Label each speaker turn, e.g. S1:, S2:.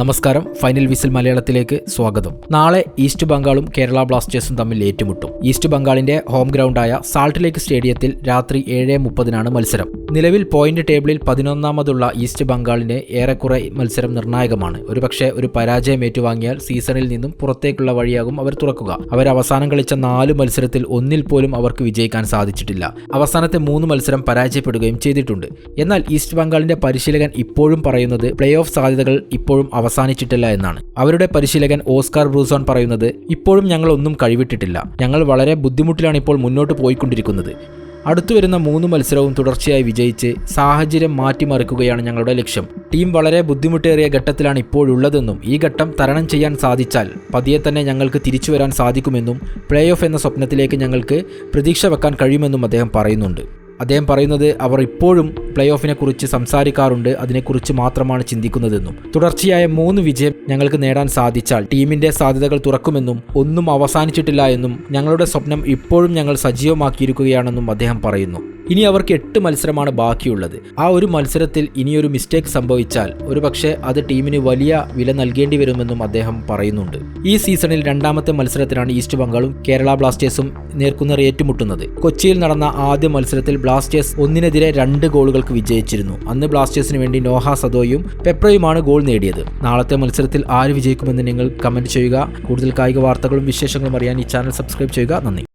S1: നമസ്കാരം. Final whistle മലയാളത്തിലേക്ക് സ്വാഗതം. നാളെ ഈസ്റ്റ് ബംഗാളും കേരള ബ്ലാസ്റ്റേഴ്സും തമ്മിൽ ഏറ്റുമുട്ടും. ഈസ്റ്റ് ബംഗാളിന്റെ ഹോം ഗ്രൗണ്ടായ സാൾട്ട് ലേക്ക് സ്റ്റേഡിയത്തിൽ രാത്രി ഏഴ് മുപ്പതിനാണ് മത്സരം. നിലവിൽ പോയിന്റ് ടേബിളിൽ പതിനൊന്നാമതുള്ള ഈസ്റ്റ് ബംഗാളിന് ഏറെക്കുറെ മത്സരം നിർണായകമാണ്. ഒരുപക്ഷെ ഒരു പരാജയം ഏറ്റുവാങ്ങിയാൽ സീസണിൽ നിന്നും പുറത്തേക്കുള്ള വഴിയാകും അവർ തുറക്കുക. അവർ അവസാനം കളിച്ച നാല് മത്സരത്തിൽ ഒന്നിൽ പോലും അവർക്ക് വിജയിക്കാൻ സാധിച്ചിട്ടില്ല. അവസാനത്തെ മൂന്ന് മത്സരം പരാജയപ്പെടുകയും ചെയ്തിട്ടുണ്ട്. എന്നാൽ ഈസ്റ്റ് ബംഗാളിന്റെ പരിശീലകൻ ഇപ്പോഴും പറയുന്നത് പ്ലേ ഓഫ് സാധ്യതകൾ ഇപ്പോഴും അവസാനിച്ചിട്ടില്ല എന്നാണ്. അവരുടെ പരിശീലകൻ ഓസ്കാർ ബ്രൂസോൺ പറയുന്നത് ഇപ്പോഴും ഞങ്ങൾ ഒന്നും കഴിവിട്ടിട്ടില്ല. ഞങ്ങൾ വളരെ ബുദ്ധിമുട്ടിലാണ് ഇപ്പോൾ മുന്നോട്ട് പോയിക്കൊണ്ടിരിക്കുന്നത്. അടുത്തു വരുന്ന മൂന്ന് മത്സരവും തുടർച്ചയായി വിജയിച്ച് സാഹചര്യം മാറ്റിമറിക്കുകയാണ് ഞങ്ങളുടെ ലക്ഷ്യം. ടീം വളരെ ബുദ്ധിമുട്ടേറിയ ഘട്ടത്തിലാണ് ഇപ്പോഴുള്ളതെന്നും ഈ ഘട്ടം തരണം ചെയ്യാൻ സാധിച്ചാൽ പതിയെ തന്നെ ഞങ്ങൾക്ക് തിരിച്ചു വരാൻ സാധിക്കുമെന്നും പ്ലേ ഓഫ് എന്ന സ്വപ്നത്തിലേക്ക് ഞങ്ങൾക്ക് പ്രതീക്ഷ വെക്കാൻ കഴിയുമെന്നും അദ്ദേഹം പറയുന്നുണ്ട്. അദ്ദേഹം പറയുന്നത് അവർ ഇപ്പോഴും പ്ലേ ഓഫിനെ കുറിച്ച് സംസാരിക്കാറുണ്ട്. അതിനെക്കുറിച്ച് മാത്രമാണ് ചിന്തിക്കുന്നതെന്നും. തുടർച്ചയായ മൂന്ന് വിജയം ഞങ്ങൾക്ക് നേടാൻ സാധിച്ചാൽ ടീമിന്റെ സാധ്യതകൾ തുറക്കുമെന്നും ഒന്നും അവസാനിച്ചിട്ടില്ല എന്നും ഞങ്ങളുടെ സ്വപ്നം ഇപ്പോഴും ഞങ്ങൾ സജീവമാക്കിയിരിക്കുകയാണെന്നും അദ്ദേഹം പറയുന്നു. ഇനി അവർക്ക് എട്ട് മത്സരമാണ് ബാക്കിയുള്ളത്. ആ ഒരു മത്സരത്തിൽ ഇനിയൊരു മിസ്റ്റേക്ക് സംഭവിച്ചാൽ ഒരുപക്ഷെ അത് ടീമിന് വലിയ വില നൽകേണ്ടി വരുമെന്നും അദ്ദേഹം പറയുന്നുണ്ട്. ഈ സീസണിൽ രണ്ടാമത്തെ മത്സരത്തിലാണ് ഈസ്റ്റ് ബംഗാളും കേരള ബ്ലാസ്റ്റേഴ്സും നേർക്കുനേർ ഏറ്റുമുട്ടുന്നത്. കൊച്ചിയിൽ നടന്ന ആദ്യ മത്സരത്തിൽ ബ്ലാസ്റ്റേഴ്സ് ഒന്നിനെതിരെ രണ്ട് ഗോളുകൾക്ക് വിജയിച്ചിരുന്നു. അന്ന് ബ്ലാസ്റ്റേഴ്സിന് വേണ്ടി നോഹ സദോയും പെപ്രയുമാണ് ഗോൾ നേടിയത്. നാളത്തെ മത്സരത്തിൽ ആര് വിജയിക്കുമെന്ന് നിങ്ങൾ കമന്റ് ചെയ്യുക. കൂടുതൽ കായിക വാർത്തകളും വിശേഷങ്ങളും അറിയാൻ ഈ ചാനൽ സബ്സ്ക്രൈബ് ചെയ്യുക. നന്ദി.